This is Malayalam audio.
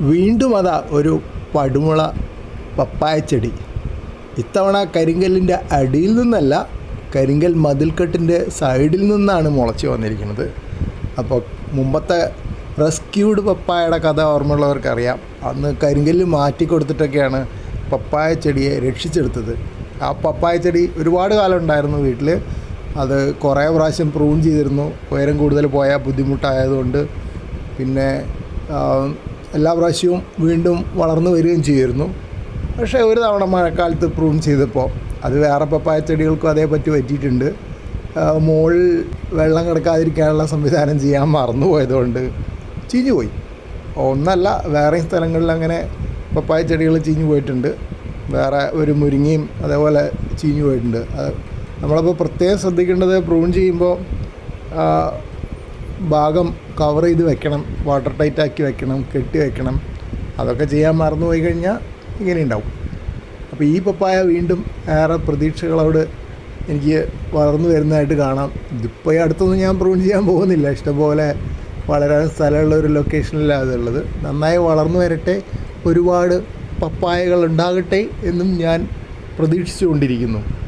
വീണ്ടും അതാ ഒരു പടുമുള പപ്പായച്ചെടി ഇത്തവണ കരിങ്കല്ലിന്റെ അടിയിൽ നിന്നല്ല കരിങ്കൽ മതിൽക്കെട്ടിന്റെ സൈഡിൽ നിന്നാണ് മുളച്ച് വന്നിരിക്കുന്നത്. അപ്പോൾ മുമ്പത്തെ റെസ്ക്യൂഡ് പപ്പായയുടെ കഥ ഓർമ്മയുള്ളവർക്കറിയാം. അന്ന് കരിങ്കല്ല് മാറ്റി കൊടുത്തിട്ടൊക്കെയാണ് പപ്പായ ചെടിയെ രക്ഷിച്ചെടുത്തത്. ആ പപ്പായ ചെടി ഒരുപാട് കാലം ഉണ്ടായിരുന്നു വീട്ടിൽ. അത് കുറേ പ്രാവശ്യം പ്രൂൺ ചെയ്തിരുന്നു. ഉയരം കൂടുതൽ പോയാൽ ബുദ്ധിമുട്ടായതുകൊണ്ട്. പിന്നെ എല്ലാ പ്രാവശ്യവും വീണ്ടും വളർന്നു വരികയും ചെയ്യുമായിരുന്നു പക്ഷേ ഒരു തവണ മഴക്കാലത്ത് പ്രൂൺ ചെയ്തപ്പോൾ അത് വേറെ പപ്പായ ചെടികൾക്കും അതേ പറ്റി പറ്റിയിട്ടുണ്ട്. മുകളിൽ വെള്ളം കിടക്കാതിരിക്കാനുള്ള സംവിധാനം ചെയ്യാൻ മറന്നു പോയതുകൊണ്ട് ചീഞ്ഞു പോയി. ഒന്നല്ല വേറെ സ്ഥലങ്ങളിൽ അങ്ങനെ പപ്പായ ചെടികൾ ചീഞ്ഞു പോയിട്ടുണ്ട്. വേറെ ഒരു മുരിങ്ങയും അതേപോലെ ചീഞ്ഞു പോയിട്ടുണ്ട്. അത് നമ്മളിപ്പോൾ പ്രത്യേകം ശ്രദ്ധിക്കേണ്ടത് പ്രൂൺ ചെയ്യുമ്പോൾ ഭാഗം കവർ ചെയ്ത് വെക്കണം വാട്ടർ ടൈറ്റ് ആക്കി വെക്കണം കെട്ടി വെക്കണം. അതൊക്കെ ചെയ്യാൻ മറന്നു പോയി കഴിഞ്ഞാൽ ഇങ്ങനെ ഉണ്ടാവും. അപ്പോൾ ഈ പപ്പായ വീണ്ടും ഏറെ പ്രതീക്ഷകളോട് എനിക്ക് വളർന്നു വരുന്നതായിട്ട് കാണാം. ഇതിപ്പോൾ അടുത്തൊന്നും ഞാൻ പ്രൂൺ ചെയ്യാൻ പോകുന്നില്ല. ഇഷ്ടംപോലെ വളരാൻ സ്ഥലമുള്ള ഒരു ലൊക്കേഷനിലാണ് അതുള്ളത്. നന്നായി വളർന്നു വരട്ടെ. ഒരുപാട് പപ്പായകൾ ഉണ്ടാകട്ടെ എന്നും ഞാൻ പ്രതീക്ഷിച്ചുകൊണ്ടിരിക്കുന്നു.